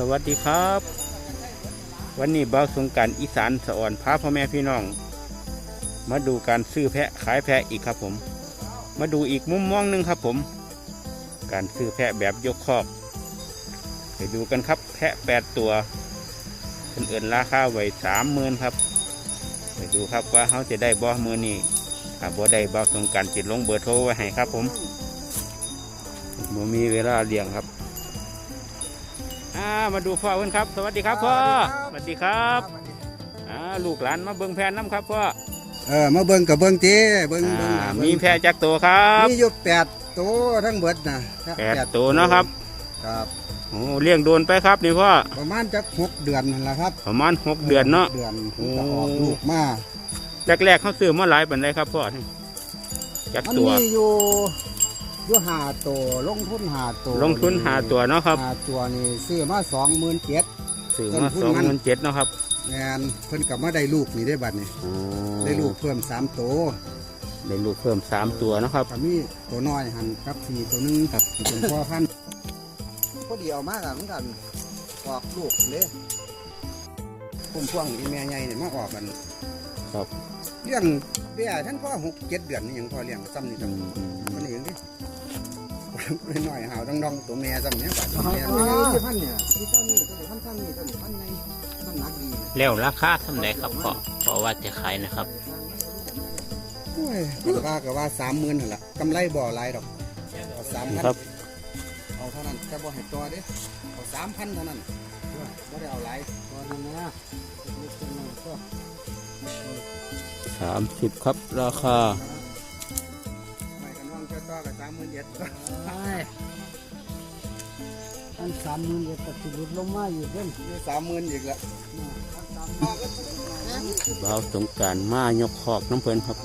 สวัสดีครับ วันนี้บ่าวสงการอีสานสะอ่อนพาพ่อแม่พี่น้อง มาดูการซื้อแพะขายแพะอีกครับผม มาดูอีกมุมมองหนึ่งครับผม การซื้อแพะแบบยกคอกไปดูกันครับแพะแปดตัวเพิ่นเอินราคาไว้สามหมื่นครับ ไปดูครับว่าเขาจะได้บ่มือนี้ถ้าบ่ได้บ่าวสงการจิตลงเบอร์โทรไว้ให้ครับผมบ่มีเวลาเลี้ยงครับ อ่ามาดูพ่อเพื่อนครับ สวัสดีครับพ่อสวัสดีครับอ่าลูกหลานมาเบิ้งแพนน้ำครับพ่อเออมาเบิ่งกับเบิ่งเจ้เบิ่งเบิ่งอ่าเบิ่งมีแพะจักตัวครับมีอยู่แปดตัวทั้งเบิดนะแปดตัวเนาะครับครับโอ้เลี้ยงโดนไปครับนี่พ่อประมาณจักหกเดือนนั่นแหละครับ ประมาณหกเดือนเนาะเดือนโอ้จะออกลูกมาแรกๆเขาซื้อมาหลายปันไดครับพ่อจักมันตัวมีอยู่ อยู่หาตัวลงทุนหาตัวลงทุนหาตัวเนาะครับหาตัวนี่ซื้อมาสองหมื่นเจ็ดซื้อมาต้นทุนสองมัหนมื่นเจ็ดเนาะครับงานเพิ่นกลับมาได้ลูกนี่ได้บัดนี่โอ้ได้ลูกเพิ่มสามตัวได้ลูกเพิ่มสามตัวเนาะครับก็มีตัวน้อยหันกับสี่ตัวหนึงครับที่เป็นพ่อพันธุ์พอดีเอามากอะเหมือนกันออกลูกเลยพุ่มพวงอีแม่ใหญ่เนี่ยมาออกกันครับเลี้ยงเบี้ยท่านพ่อหกเจ็ดเดือนนี่ยังพอเลี้ยงซ้ำนี่อืซ้ำมอืมมันเองดิ หน้อยๆหาวดองๆตัวแม่ซ้ำเนี่ยบาดอ๋อแม่ที่พันเนี่ยที่ต้นนี้ตัวนี้พันซ้ำนี่ตัวนี้พันในน้ำหนักดีเนี่ยแล้วราคาเท่าไหร่ครับพ่อเพราะว่าจะขายนะครับโอ้ยมันว่าก็ว่าสามหมื่นหั่นละกำไรบ่หลายดอกเอาสามพันครับเอาเท่านั้นจะบ่ให้ตัวเด้เอาสามพันเท่านั้นบ่ได้เอาหลายตอนนั้นนะสามสิบครับราคา อกับสามหมื่นเอ็ดไอ้อันสามหมื่นเอ็ดก็ติดลดลงมาอยู่เพิ่นสามหมื่นอีกละบ่าวสงกรารมายกคอกน้ำเพลินครับ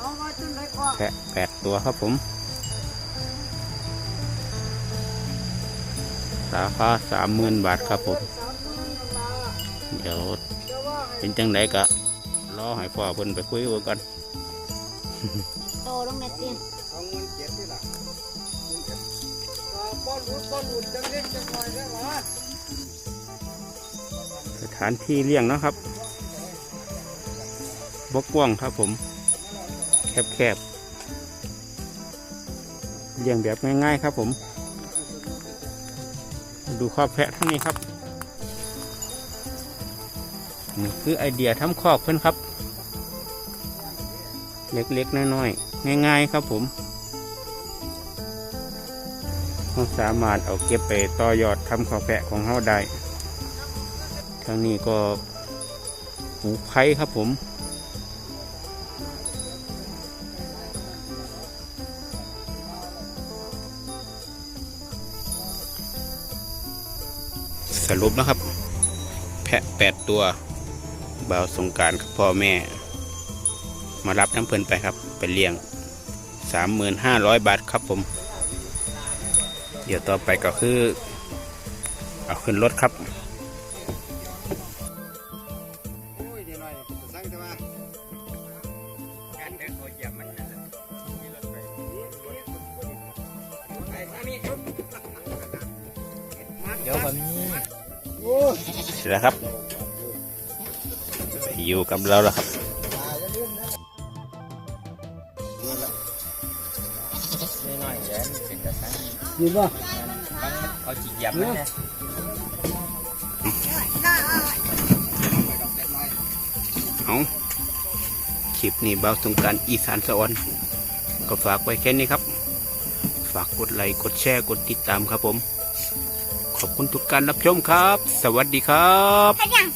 เอามาจนได้ก็แพะแปดตัวครับผมราคาสามหมื่นบาทครับผม เดี๋ยวเป็นจังไดก็รอให้พ่อเพิ่นไปคุยกันโตลงในเตียงสองหมื่นเจ็ดนี่ละป้อนรุดป้อนรุดจังเล็กจังหน่อยได้หรอสถานที่เลี้ยงเนาะครับบกกว้างครับผม แคบๆเลี้ยงแบบง่ายๆครับผม ดูครอบแพะทั้งนี้ครับนี่คือไอเดียทำคอกเพื่อนครับ เล็กๆน้อยๆ ง่ายๆครับผมเราสามารถเอาเก็บไปต่อยอดทำคอกแพะของเราได้ทางนี้ก็หูไผ่ครับผมสรุปนะครับ แพะแปดตัว บ่าวสงการกับพ่อแม่ มารับน้ำเพลินไปครับไปเลี้ยงสามหมื่นห้าร้อยบาทครับผม เดี๋ยวต่อไปก็คือ เอาขึ้นรถครับเดี๋ยวแบบนี้โอ้ยเสร็จแล้วครับ อยู่กับเราแล้วครับ ยินป่ะเขาจีเหยียบมันนะเอาคลิปนี้เบาสงกรารอีสานสะออนก็ฝากไว้แค่นี้ครับ ฝากกดไลค์กดแชร์กดติดตามครับผม ขอบคุณทุกการรับชมครับ สวัสดีครับขยัง